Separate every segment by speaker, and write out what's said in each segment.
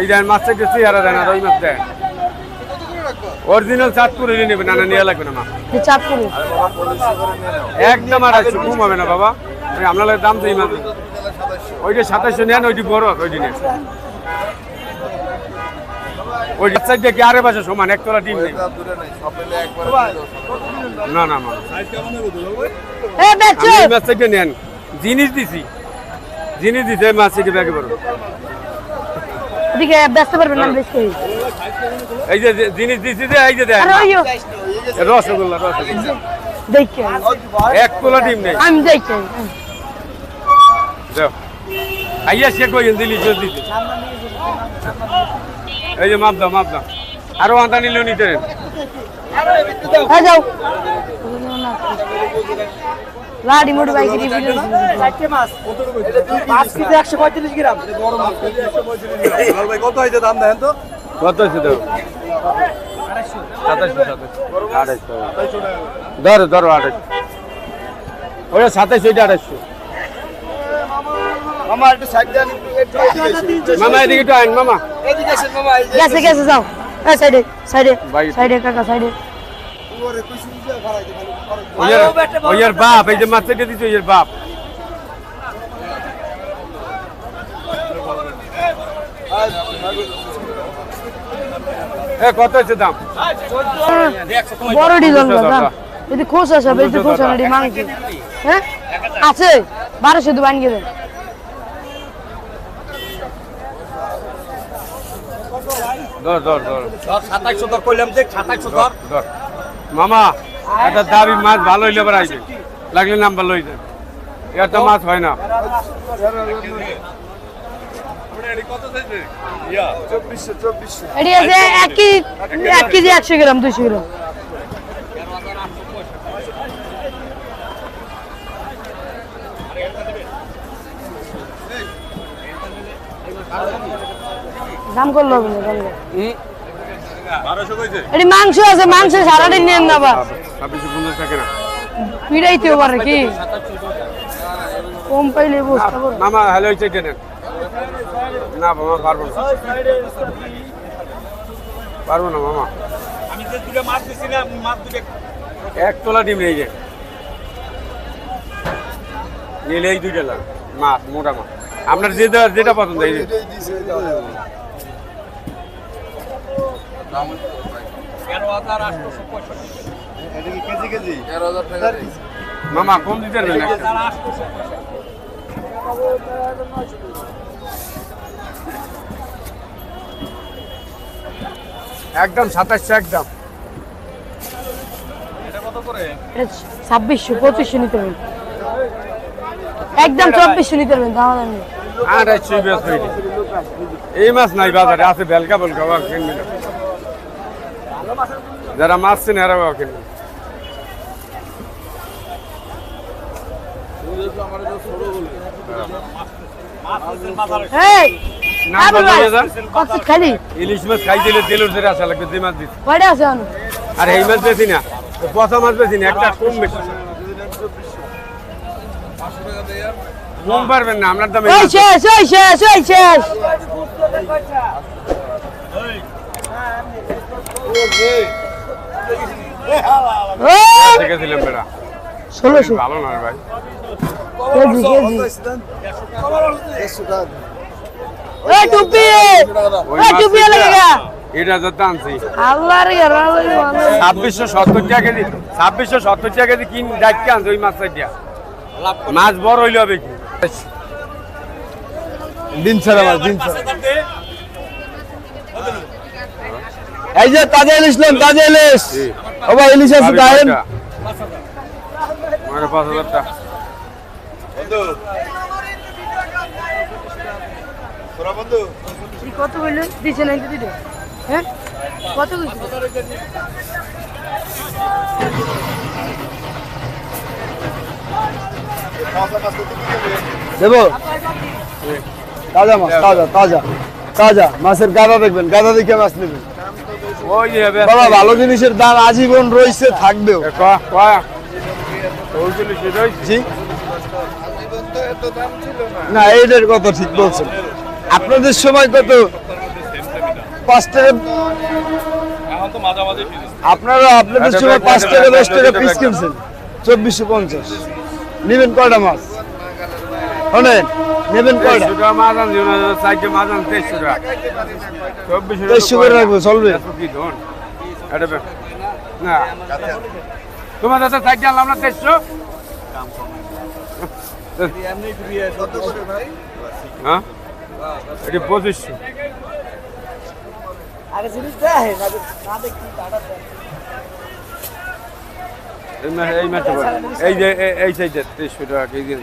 Speaker 1: এই দেন মাছ থেকে চেহারা দেন আর ওই মাছ দেন। অরিজিনাল চাঁদপুরে নেবেন না না নিয়ে লাগবে না মা।
Speaker 2: চাঁদপুরে।
Speaker 1: একদম আড়াইশো কম হবে না বাবা। আপনার দাম তো এই মাছ ওইটা সাতাশশো নেন ওইটি বড় ওইটি নেন। ওই সাইডে কি আরে পাশে সমান একতলা টিম নেই। না না না
Speaker 2: এ বেচো।
Speaker 1: মাছ থেকে নেন। জিনিস দিছি। জিনিস দিছে মাছ থেকে ব্যাগে বড়
Speaker 2: এদিকে ব্যস্ত পারবেন না বেশ। করি
Speaker 1: এই যে জিনিস দিছি যে এই যে দেন রসগোল্লা রসগোল্লা।
Speaker 2: দেখে।
Speaker 1: এক তোলা টিম নেই।
Speaker 2: আমি দেখে।
Speaker 1: যাও। আইয়া সে কই দিলি জোর দিতে এই যে মাপ দাও মাপ দাও। আরও আন্দা নিলেও নিতে
Speaker 2: যাও। লাডি মোটি বাইকের ভিডিও
Speaker 3: পাঁচ কেজি একশো পঁয়ত্রিশ গ্রাম। কত হয়েছে দাম দেখেন তো?
Speaker 1: কত আছে দাও ধরো ধরো ওটা
Speaker 3: মামা একটু সাইড দেন
Speaker 1: মামা এদিকে একটু আইন মামা।
Speaker 3: এদিকে আসেন মামা
Speaker 2: গেছে গেছে যাও। হ্যাঁ সাইডে সাইডে সাইডে কাকা সাইডে।
Speaker 1: ওইয়ার বাপ এই যে মাছ থেকে দিচ্ছে ওইয়ার বাপ। এ কত আছে দাম?
Speaker 2: বড় ডিজাইন
Speaker 1: দাও,
Speaker 2: দাম
Speaker 1: দাও।
Speaker 2: যদি খোঁজ আসে বেশি খোঁজ না মাংস হ্যাঁ? আছে বারোশো দু বান গেলে
Speaker 1: ধর ধর ধর।
Speaker 3: সাতাইশশো দর করলাম দর
Speaker 1: ধর। মামা একটা দাবি মাছ ভালো হইলে এবার আইছে লাগলে নাম্বার লই যান এর তো মাছ হয় না।
Speaker 2: এটি এক কেজি এক কেজি একশো গ্রাম দুশো গ্রাম। দাম করল না, দাম করল। এটি মাংস আছে মাংস সারাদিন নেন না। বা পারে কি। কম পাইলে
Speaker 1: মামা হ্যালো হয়েছে নেন। না মামা পারব না। পারব না মামা।
Speaker 3: আমি যে দুটো মাছ দিছি না মাছ দুটো
Speaker 1: এক তোলা ডিম নেই যে নিলে এই দুইটা লাগ মাছ মোটা মাছ। আপনার যেটা যেটা পছন্দ এই যে।
Speaker 3: তেরো হাজার আটশো পঁয়ষট্টি কেজি কেজি তেরো হাজার টাকা
Speaker 1: মামা কম দিতে পারবেন একদম সাতাশশো একদম
Speaker 2: ছাব্বিশশো পঁচিশশো নিতে পারবেন একদম চব্বিশশো নিতে পারবেন দাম দাম।
Speaker 1: আড়াইশো এই মাছ নাই বাজারে আছে বেলকা বলকা যারা মাছ চেনে এরা কিনবে। ইলিশ মাছ খাই দিলে তেলের ধরে আসা লাগবে যে মাছ দিচ্ছে আর এই মাছ বেশি না তো পচা মাছ বেশি না একটা কম বেশি। কম পারবেন না আপনার দামে
Speaker 2: শেষ শেষ শেষ। ওই,
Speaker 1: দেখেছিলাম বেড়া
Speaker 2: ষোলোশো।
Speaker 1: ভালো না ভাই
Speaker 2: কেজি কেজি ওই টুপি
Speaker 1: ওই
Speaker 2: ওই
Speaker 1: মাছ
Speaker 2: টুপি লাগে গা।
Speaker 1: এটা যত আনছি।
Speaker 2: আল্লাহ রে আল্লাহ রে আল্লাহ রে।
Speaker 1: ছাব্বিশশো সত্তর টাকা কেজি ছাব্বিশশো সত্তর টাকা কেজি কিন আনছে ওই মাছ মাছ বড় হইলে হবে কি?
Speaker 4: দিন ছাড়া মাছ দিন ছাড়া। এই যে তাজা ইলিশ নেন তাজা ইলিশ ভাই ইলিশ আছে দেখেন
Speaker 1: মানে পাঁচ হাজার টাকা।
Speaker 2: এই কত কইলে দিছে নাই তো হ্যাঁ? কত
Speaker 4: দেবো? তাজা মাছ তাজা তাজা। তাজা। মাছের গাদা দেখবেন গাদা দেখে মাছ নেবেন। বাবা ভালো জিনিসের দাম আজীবন রয়েছে থাকবেও। জি। না এইটার কথা ঠিক বলছেন। আপনাদের সময় কত? পাঁচ টাকা
Speaker 3: ফিরে
Speaker 4: আপনারা আপনাদের
Speaker 1: আচ্ছা,
Speaker 4: সময় পাঁচ
Speaker 1: ব্যাগ,
Speaker 4: টাকা দশ টাকা পিস কিনছেন। চব্বিশশো পঞ্চাশ। নেবেন কয়টা মাছ? শোনেন নেবেন কয়টা
Speaker 1: তেইশশো
Speaker 4: করে রাখব চলবে।
Speaker 1: না। তোমার কাছে সাইডে আনলাম না তেইশশো? হ্যাঁ? এটি পঁচিশশো। এই মা- এই মাছটা বল। এই যে এই- এই সাইডে তেইশশো টাকা কেজি।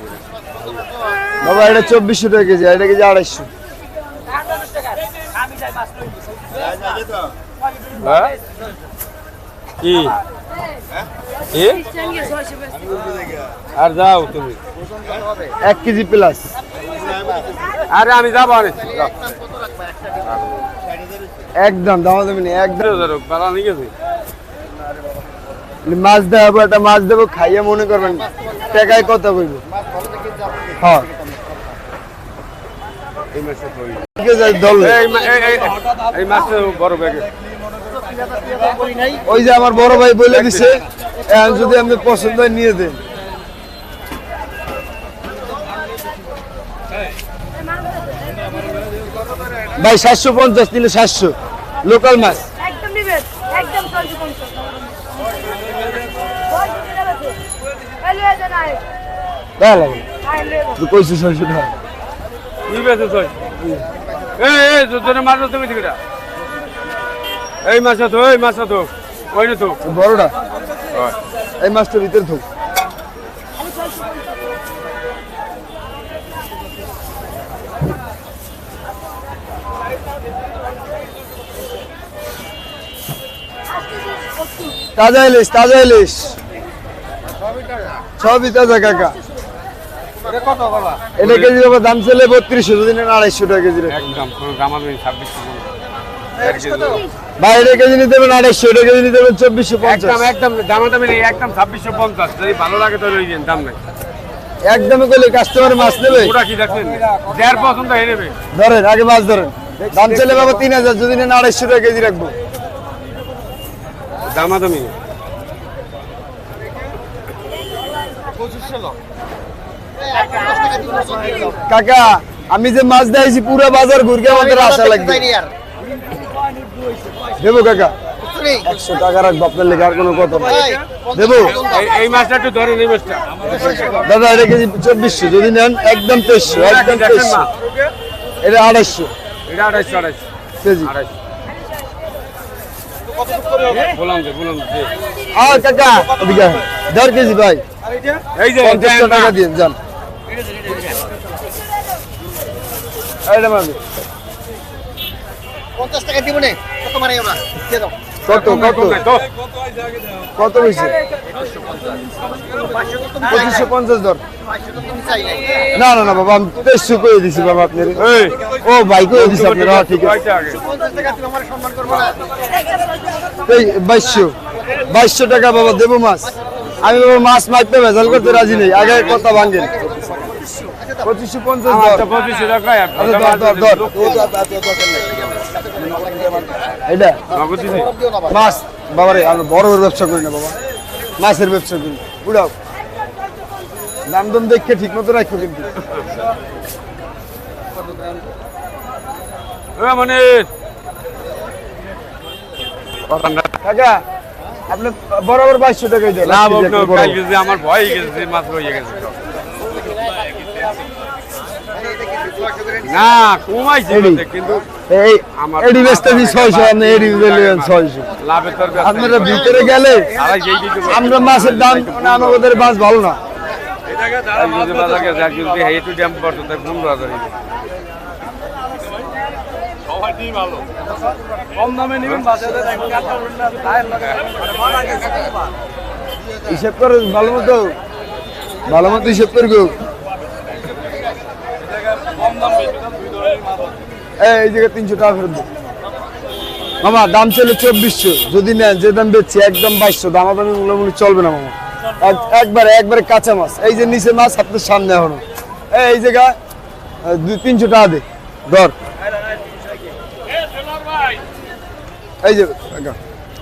Speaker 4: বাবা এটা চব্বিশশো টাকা কেজি এটা কেজি আড়াইশো।
Speaker 1: হ্যাঁ? আর যাও তুমি।
Speaker 4: এক কেজি প্লাস
Speaker 1: আরে আমি যাব আরে
Speaker 4: একদম দামা দামি নেই একদম।
Speaker 1: নিয়ে গেছে।
Speaker 4: মাছ দেবো একটা মাছ দেবো খাইয়ে মনে করবেন টাকায় কত কইব। হ্যাঁ
Speaker 1: এই ওই-
Speaker 4: যে আমার বড় ভাই বলে দিছে এখন যদি আপনি পছন্দ হয় নিয়ে দেন ভাই সাতশো পঞ্চাশ নিলে সাতশো লোকাল মাছ
Speaker 2: একদম
Speaker 4: কইছিস ছয়শো টাকা
Speaker 1: কি বেছে তুই এই এই দুজনে মাছ তুমি দিকে এই মাছটা তো এই মাছটা তো ওই না তো
Speaker 4: বড়টা। এই মাছটার ভিতরে থাক। তাজা ইলিশ তাজা ইলিশ। সবই তাজা কাকা। এটা কেজি বাবা দাম চলে বত্রিশশো যদি নেন আড়াইশো টাকা কেজি
Speaker 1: একদম কোনো দামার নেই ছাব্বিশশো
Speaker 4: ভাই এটা কেজি নিতে দেবেন আড়াইশো এটা কেজি নিতে দেবেন চব্বিশশো পঞ্চাশ।
Speaker 1: একদম একদম দামা দামি একদম ছাব্বিশশো পঞ্চাশ। যদি ভালো লাগে তো ওই দিন দাম নেই।
Speaker 4: একদমই করলে কাস্টমার মাছ নেবে।
Speaker 1: ওটা কি দেখছেন যার পছন্দ হয়ে নেবে।
Speaker 4: ধরেন আগে মাছ ধরেন। দাম চলে বাবা তিন হাজার যদি নেন আড়াইশো টাকা কেজি রাখব।
Speaker 1: দামা দামি
Speaker 4: কাকা আমি যে মাছ দিয়েছি পুরো বাজার ঘুরকে আমাদের আশা লাগবে। দেবো কাকা একশো টাকা রাখব আপনার লেগে আর কোনো কথা নাই। দেবো?
Speaker 1: এই- মাছটা একটু ধরেন এই মাছটা
Speaker 4: দাদা এটা কেজি চব্বিশশো যদি নেন একদম তেইশশো একদম তেইশশো। এটা আড়াইশো।
Speaker 1: এটা আড়াইশো আড়াইশো।
Speaker 4: কেজি।
Speaker 1: আড়াইশো।
Speaker 4: আর কাকা। দেড় কেজি ভাই।
Speaker 1: এই যে
Speaker 4: পঞ্চাশ টাকা দিন যান। মারবে।
Speaker 5: পঞ্চাশ টাকা দিব নে কত মানে আমরা? দিয়ে দাও।
Speaker 4: কত কত? কত হয়েছে? পঁচিশশো পঞ্চাশ দর না না না বাবা আমি তেইশশো করে দিছি বাবা আপনার।
Speaker 1: এই।
Speaker 4: ও ভাই করে দিছি আপনার হ্যাঁ, ঠিক আছে।
Speaker 1: কয়টা আগে
Speaker 5: পঞ্চাশ টাকা তুমি আমার সম্মান করব না।
Speaker 4: এই বাইশশো। বাইশশো টাকা বাবা দেবো মাছ। আমি বাবা মাছ মারতে ভেজাল করতে রাজি নেই আগে কথা ভাঙেন। পঁচিশশো পঞ্চাশ
Speaker 1: পঁচিশশো টাকা আর
Speaker 4: আচ্ছা। এটা মাছ। বাবারে বড় বড় ব্যবসা করি না বাবা। মাছের ব্যবসা করি। উড়াও। দাম দাম দেখে ঠিক মতো রাখো কিন্তু।
Speaker 1: মানে
Speaker 4: কাকা আপনি বরাবর বাইশশো টাকাই দেন।
Speaker 1: আমার ভয় গেছে মাছ হয়ে গেছে। না কমাইছে কিন্তু
Speaker 4: এই
Speaker 1: আমার-
Speaker 4: এডি বেচতেছি ছয়শো আপনি এডি দিলেন ছয়শো।
Speaker 1: লাভের তোর
Speaker 4: আপনারা ভিতরে গেলে। আমরা মাছের দাম আমাদের মাছ ভালো না।
Speaker 1: বাজার গেছে।
Speaker 4: হিসেব করে ভালো মতো ভালো মতো হিসেব করে গো এই এই জায়গায় তিনশো টাকা ফেরত দাও। মামা দাম চলে চব্বিশশো যদি নেন যে দাম বেচছি একদম বাইশশো মূল্যমূল্য চলবে না মামা। একবারে একবারে কাঁচা মাছ। এই যে নিচে মাছ আপনার সামনে এখনও। এই, জায়গা দুই তিনশো টাকা দে ধর। এই যে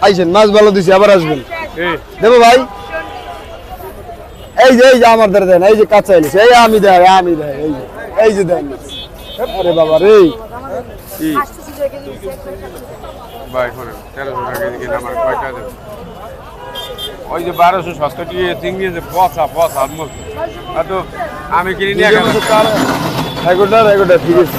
Speaker 4: আইসেন মাছ ভালো দিছি আবার আসবেন। দেবো ভাই। এই যে এই যে আমার দ্বারা দেন এই যে কাঁচা ইলিশ এই আমি দেয় আমি দেয় এই যে এই যে দেন। আরে বাবা রে।
Speaker 1: ভাই তেরোশো টাকা আমার ওই যে বারোশো সত্তর টাকা চিংড়ি আছে পচা পচা তো আমি কিনি নিয়ে গেলাম।
Speaker 4: এগারোটা এগারোটা ঠিক আছে।